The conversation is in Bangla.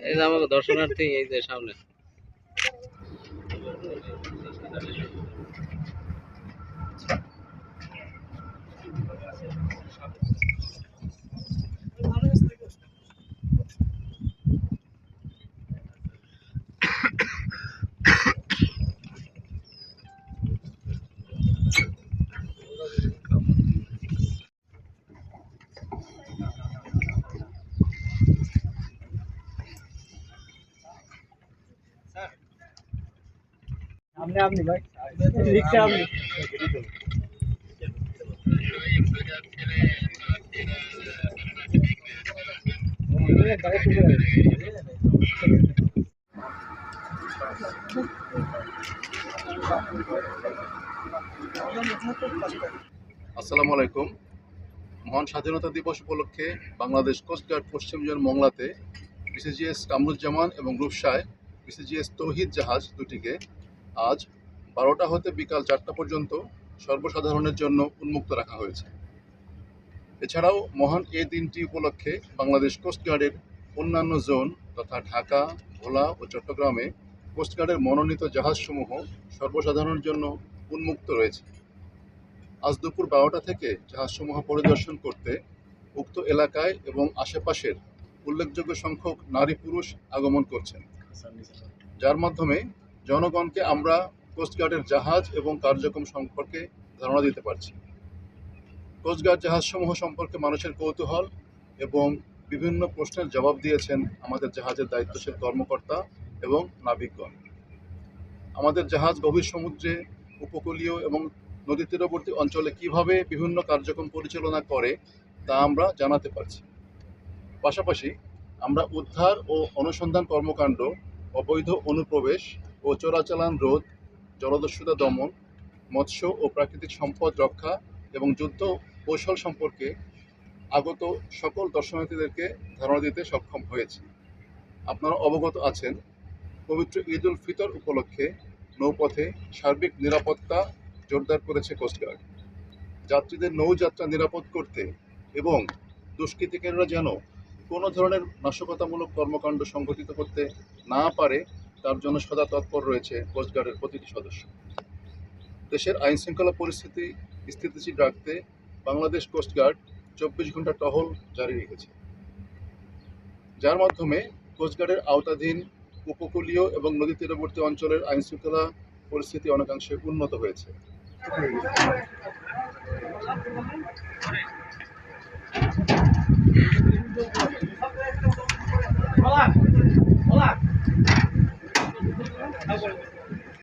এই যে দর্শনার্থী এই যে সামনে। Sir. আপনি ভাই। রিক্সা আপনি। আসসালামু আলাইকুম। মহান স্বাধীনতা দিবস উপলক্ষে বাংলাদেশ কোস্টগার্ড পশ্চিম জোন মংলাতে বিসিজিএস কামরুজ্জামান এবং রূপসায় বিসিজিএস তৌহিদ জাহাজ দুটিকে আজ বারোটা হতে বিকাল চারটা পর্যন্ত সর্বসাধারণের জন্য উন্মুক্ত রাখা হয়েছে। এছাড়াও মহান এ দিনটি উপলক্ষে বাংলাদেশ কোস্টগার্ডের অন্যান্য জোন তথা ঢাকা, ভোলা ও চট্টগ্রামে কোস্টগার্ডের মনোনীত জাহাজসমূহ সর্বসাধারণের জন্য উন্মুক্ত রয়েছে। আজ দুপুর বারোটা থেকে জাহাজসমূহ পরিদর্শন করতে উক্ত এলাকায় এবং আশেপাশের উল্লেখযোগ্য সংখ্যক নারী পুরুষ আগমন করছেন। যার মাধ্যমে জনগণকে আমরা কোস্টগার্ডের জাহাজ এবং কার্যক্রম সম্পর্কে ধারণা দিতে পারছি। কোস্টগার্ড জাহাজসমূহ সম্পর্কে মানুষের কৌতূহল এবং বিভিন্ন প্রশ্নের জবাব দিয়েছেন আমাদের জাহাজের দায়িত্বশীল কর্মকর্তা এবং নাবিকগণ। আমাদের জাহাজ গভীর সমুদ্রে, উপকূলীয় এবং নদী তীরবর্তী অঞ্চলে কীভাবে বিভিন্ন কার্যক্রম পরিচালনা করে তা আমরা জানাতে পারছি। পাশাপাশি আমরা উদ্ধার ও অনুসন্ধান কর্মকাণ্ড, অবৈধ অনুপ্রবেশ ও চোরাচালান রোধ, জলদস্যুতা দমন, মৎস্য ও প্রাকৃতিক সম্পদ রক্ষা এবং যুদ্ধ কৌশল সম্পর্কে আগত সকল দর্শনার্থীদেরকে ধারণা দিতে সক্ষম হয়েছি। আপনারা অবগত আছেন, পবিত্র ঈদ উল ফিতর উপলক্ষে নৌপথে সার্বিক নিরাপত্তা জোরদার করেছে কোস্টগার্ড যাত্রীদের নৌযাত্রা নিরাপদ করতে এবং দুষ্কৃতিকারীরা যেন কোনো ধরনের নাশকতামূলক কর্মকাণ্ড সংঘটিত করতে না পারে তার জন্য সদা তৎপর রয়েছে কোস্টগার্ডের প্রতিটি সদস্য। দেশের আইন শৃঙ্খলা পরিস্থিতি স্থিতিশীল রাখতে বাংলাদেশ কোস্টগার্ড চব্বিশ ঘণ্টা টহল জারি রেখেছে। যার মাধ্যমে কোস্টগার্ডের আওতাধীন উপকূলীয় এবং নদী তীরবর্তী অঞ্চলের আইন শৃঙ্খলা পরিস্থিতি অনেকাংশে উন্নত হয়েছে।